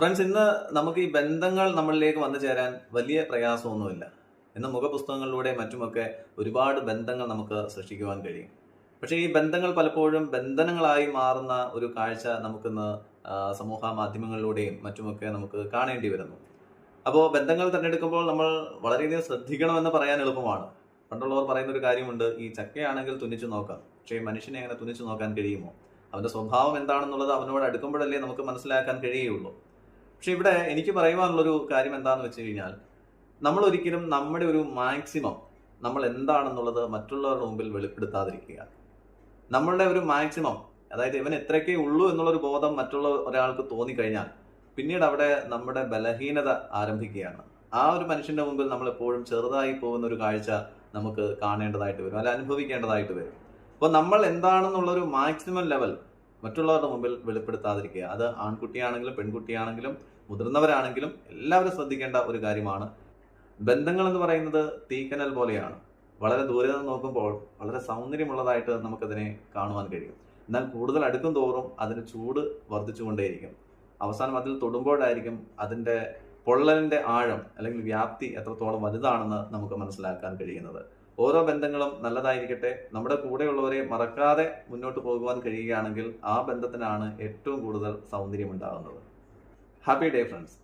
Friends ഇന്ന് നമുക്ക് ഈ ബന്ധങ്ങൾ നമ്മളിലേക്ക് വന്നു ചേരാൻ വലിയ പ്രയാസമൊന്നുമില്ല. ഇന്ന് മുഖപുസ്തകങ്ങളിലൂടെ മറ്റുമൊക്കെ ഒരുപാട് ബന്ധങ്ങൾ നമുക്ക് സൃഷ്ടിക്കുവാൻ കഴിയും. പക്ഷേ ഈ ബന്ധങ്ങൾ പലപ്പോഴും ബന്ധനങ്ങളായി മാറുന്ന ഒരു കാഴ്ച നമുക്കിന്ന് സമൂഹ മാധ്യമങ്ങളിലൂടെയും മറ്റുമൊക്കെ നമുക്ക് കാണേണ്ടി വരുന്നു. അപ്പോൾ ബന്ധങ്ങൾ തിരഞ്ഞെടുക്കുമ്പോൾ നമ്മൾ വളരെയധികം ശ്രദ്ധിക്കണമെന്ന് പറയാൻ എളുപ്പമാണ്. പണ്ടുള്ളവർ പറയുന്ന ഒരു കാര്യമുണ്ട് ഈ ചക്കയാണെങ്കിൽ തുന്നിച്ചു നോക്കാം. പക്ഷേ മനുഷ്യനെ അങ്ങനെ തുന്നിച്ചു നോക്കാൻ കഴിയുമോ? അവന്റെ സ്വഭാവം എന്താണെന്നുള്ളത് അവനോട് അടുക്കുമ്പോഴല്ലേ നമുക്ക് മനസ്സിലാക്കാൻ കഴിയുള്ളൂ. പക്ഷെ ഇവിടെ എനിക്ക് പറയുവാനുള്ളൊരു കാര്യം എന്താണെന്ന് വെച്ച് കഴിഞ്ഞാൽ നമ്മൾ ഒരിക്കലും നമ്മുടെ ഒരു മാക്സിമം നമ്മൾ എന്താണെന്നുള്ളത് മറ്റുള്ളവരുടെ മുമ്പിൽ വെളിപ്പെടുത്താതിരിക്കുക. നമ്മളുടെ ഒരു മാക്സിമം അതായത് ഇവൻ എത്രയൊക്കെ ഉള്ളൂ എന്നുള്ളൊരു ബോധം മറ്റുള്ള ഒരാൾക്ക് തോന്നിക്കഴിഞ്ഞാൽ പിന്നീട് അവിടെ നമ്മുടെ ബലഹീനത ആരംഭിക്കുകയാണ്. ആ ഒരു മനുഷ്യന്റെ മുമ്പിൽ നമ്മൾ എപ്പോഴും ചെറുതായി പോകുന്ന ഒരു കാഴ്ച നമുക്ക് കാണേണ്ടതായിട്ട് വരും അല്ല അനുഭവിക്കേണ്ടതായിട്ട് വരും. അപ്പോൾ നമ്മൾ എന്താണെന്നുള്ളൊരു മാക്സിമം ലെവൽ മറ്റുള്ളവരുടെ മുമ്പിൽ വെളിപ്പെടുത്താതിരിക്കുക. അത് ആൺകുട്ടിയാണെങ്കിലും പെൺകുട്ടിയാണെങ്കിലും മുതിർന്നവരാണെങ്കിലും എല്ലാവരും ശ്രദ്ധിക്കേണ്ട ഒരു കാര്യമാണ്. ബന്ധങ്ങൾ എന്ന് പറയുന്നത് തീക്കനൽ പോലെയാണ്. വളരെ ദൂരെ നിന്ന് നോക്കുമ്പോൾ വളരെ സൗന്ദര്യമുള്ളതായിട്ട് നമുക്കതിനെ കാണുവാൻ കഴിയും. എന്നാൽ കൂടുതൽ അടുക്കും തോറും അതിന് ചൂട് വർദ്ധിച്ചുകൊണ്ടേയിരിക്കും. അവസാനം അതിൽ തൊടുമ്പോഴായിരിക്കും അതിന്റെ പൊള്ളലിന്റെ ആഴം അല്ലെങ്കിൽ വ്യാപ്തി എത്രത്തോളം വലുതാണെന്ന് നമുക്ക് മനസ്സിലാക്കാൻ കഴിയുന്നത്. ഓരോ ബന്ധങ്ങളും നല്ലതായിരിക്കട്ടെ. നമ്മുടെ കൂടെയുള്ളവരെ മറക്കാതെ മുന്നോട്ട് പോകുവാൻ കഴിയുകയാണെങ്കിൽ ആ ബന്ധത്തിനാണ് ഏറ്റവും കൂടുതൽ സൗന്ദര്യം ഉണ്ടാകുന്നത് ഹാപ്പി ഡേ ഫ്രണ്ട്സ്